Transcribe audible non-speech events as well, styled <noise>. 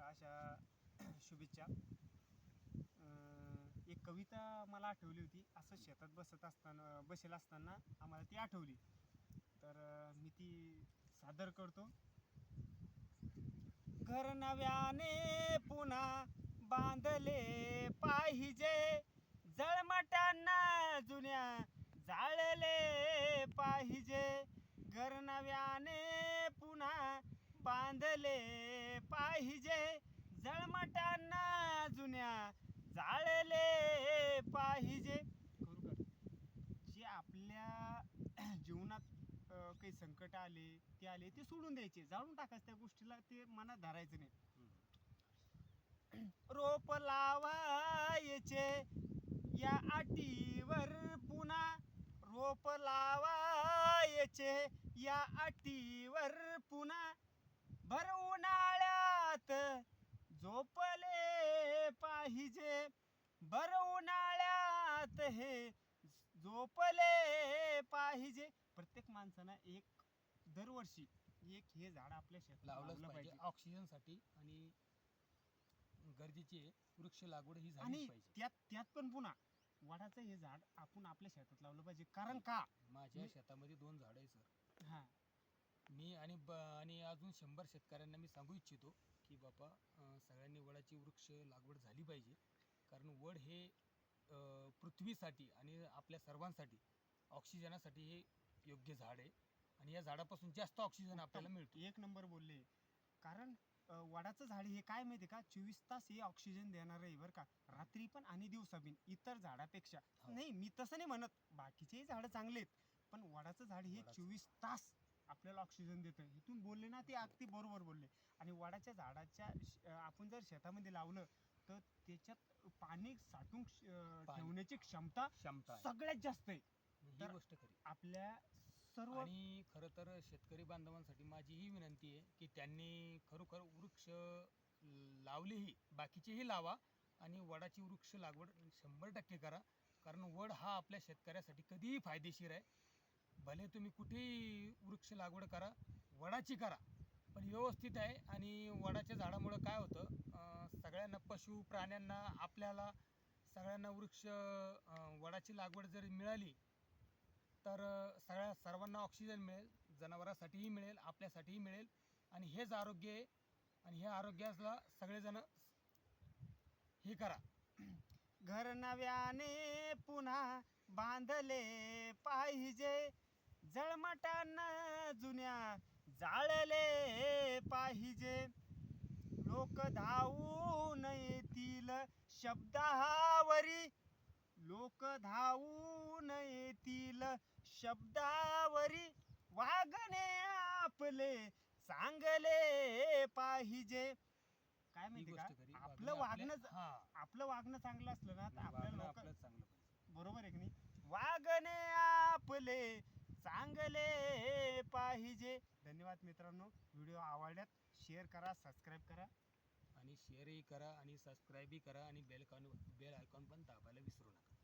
अशा <clears throat> शुभेच्छा. एक कविता मला आठवली होती. असं शेतात बसत असताना बसेल असताना आम्हाला ती आठवली. तर मी ती सादर करतो. घर नव्याने पुन्हा बांधले पाहिजे. जळमटांना जुन्या जाळले पाहिजे. घर नव्याने पुन्हा बांधले पाहिजे. जळमटांना जुन्या जाळले पाहिजे. जे आपल्या <clears throat> जीवनात काही संकट आले ते आले ते सोडून द्यायचे. जाळून टाकायचं त्या गोष्टीला ते मनात धरायचं नाही. रोप लावायचे. या अटीवर पुन्हा रोप लावायचे. या अटीवर पुन्हा भर उन्हाळ्यात झोपले पाहिजे. भर उन्हाळ्यात हे झोपले पाहिजे. प्रत्येक माणसानं एक दरवर्षी एक हे झाड आपल्या शेतात लावलंच लावलं पाहिजे. पाहिजे. ऑक्सिजनसाठी आणि गरजेची आहे, वृक्ष लागवड ही आणि झालीच पाहिजे. त्यात त्यात पण पुन्हा वडाचं हे झाड आपण आपल्या शेतात लावलं पाहिजे. कारण का? माझ्या मी- शेतामध्ये दोन झाड आहे सर. हा. मी आणि ब आणि अजून शंभर शेतकऱ्यांना मी सांगू इच्छितो की बापा सगळ्यांनी वडाची वृक्ष लागवड झाली पाहिजे. कारण वड हे पृथ्वीसाठी आणि आपल्या सर्वांसाठी ऑक्सिजनासाठी हे योग्य झाड आहे. आणि या झाडापासून जास्त ऑक्सिजन आपल्याला मिळतो. एक नंबर बोलले. कारण वडाचं झाड हे काय माहिती का? चोवीस तास हे ऑक्सिजन देणार आहे बरं का? रात्री पण आणि दिवसा बिन इतर झाडापेक्षा. हो. नाही मी तसं नाही म्हणत. बाकीचेही झाडं चांगले आहेत. पण वडाचं झाड हे. चोवीस तास आपल्याला ऑक्सिजन देतं इथून बोलले ना ते अगदी बरोबर बोलले. आणि वडाच्या झाडाच्या आपण जर शेतामध्ये लावलं तर त्याच्यात पाणी साठवून. ठेवण्याची क्षमता क्षमता. सगळ्यात जास्त आहे. ही तर- गोष्ट खरी. आपल्या सर्व आणि खरं तर शेतकरी बांधवांसाठी माझी ही विनंती आहे की त्यांनी खरोखर वृक्ष लावलेही बाकीचेही लावा आणि वडाची वृक्ष लागवड शंभर टक्के करा. कारण वड हा आपल्या शेतकऱ्यासाठी कधीही फायदेशीर आहे. भले तुम्ही कुठेही वृक्ष लागवड करा वडाची करा पण व्यवस्थित आहे. आणि वडाच्या झाडामुळं काय होतं सगळ्यांना पशु प्राण्यांना आपल्याला सगळ्यांना वृक्ष वडाची लागवड जर मिळाली तर सगळ्या सर्वांना ऑक्सिजन मिळेल जनावरांसाठीही मिळेल आपल्यासाठीही मिळेल. आणि हेच आरोग्य आहे. आणि हे आरोग्याला सगळेजण हे करा. घर नव्याने पुन्हा बांधले पाहिजे. जळमटांना जुन्या जाळले पाहिजे. लोक धावून येतील शब्दावरी. लोक धावून येतील शब्दावरी. वागणे आपले चांगले पाहिजे. काय माहिती खरी. का आपलं वागणे आपलं वागणं चांगलं असलं ना तर आपल्याला बरोबर आहे की नाही? वागणे चांगले पाहिजे. धन्यवाद मित्रांनो. व्हिडिओ आवडल्यात शेअर करा सबस्क्राईब करा. आणि शेअरही करा आणि सबस्क्राईबही करा आणि बेल बेल आयकॉन पण दाबायला विसरू नका.